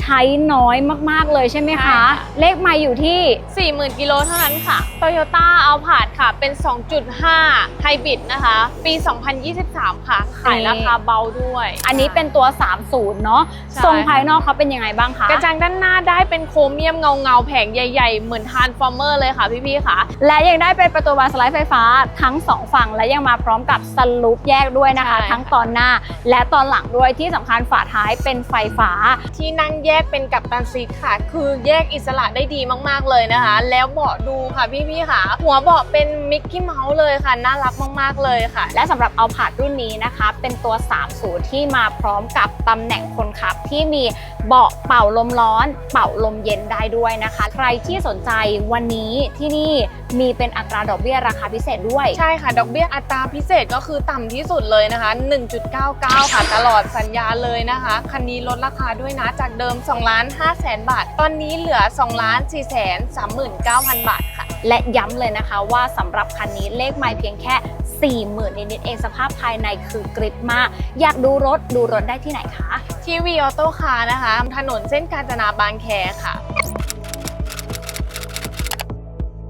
ใช้น้อยมากๆเลยใช่ไหมใช่คะ ค่ะ เลขไม่อยู่ที่ 40,000 กิโลเท่านั้นค่ะ Toyota a l p a r d ค่ะ เป็น 2.5 ไฮบริดนะคะ ปี 2023 ค่ะ ขายราคาเบาด้วย อันนี้เป็นตัว 30 เนาะใช่ ทรงภายนอกเขาเป็นยังไงบ้างคะกระจังด้านหน้าได้เป็นโครเมียมเงาเงาๆแผงใหญ่ ๆ เหมือนทานฟอร์เมอร์เลยค่ะพี่ๆค่ะ และยังได้เป็นประตูบานสไลด์ไฟฟ้าทั้ง 2 ฝั่ง และยังมาพร้อมกับสลูปแยกด้วยนะคะ ใช่ทั้งตอนหน้าและตอนหลังด้วยที่สำคัญฝาท้ายเป็นไฟฟ้า ที่นั่งแยกเป็นกับตันซีทค่ะ คือแยกอิสระได้ดีมากๆเลยนะคะ แล้วเบาะดูค่ะพี่ๆค่ะ หัวเบาะเป็นมิกกี้เมาส์เลยค่ะ น่ารักมากๆเลยค่ะ และสำหรับเอาผาดรุ่นนี้นะคะ เป็นตัว30ที่มาพร้อมกับตำแหน่งคนขับที่มีเบาะเป่าลมร้อน เป่าลมเย็นได้ด้วยนะคะ ใครที่สนใจวันนี้ที่นี่ มีเป็นอัตราดอกเบี้ยราคาพิเศษด้วย ใช่ค่ะ ดอกเบี้ยอัตราพิเศษก็คือต่ำที่สุดเลยนะคะ 1.99 ค่ะตลอดสัญญาเลยนะคะ คันนี้ลดราคาด้วยนะ จากเดิม2ล้าน5แสนบาท ตอนนี้เหลือ2ล้าน4แสน39,000 บาทค่ะ และย้ำเลยนะคะว่าสำหรับคันนี้เลขไม่เพียงแค่ 40,000นิดๆเองสภาพภายในคือกริบมาก อยากดูรถดูรถได้ที่ไหนคะ ที่วีออโต้คาร์นะคะ ถนนเส้นกาญจนาบางแคค่ะ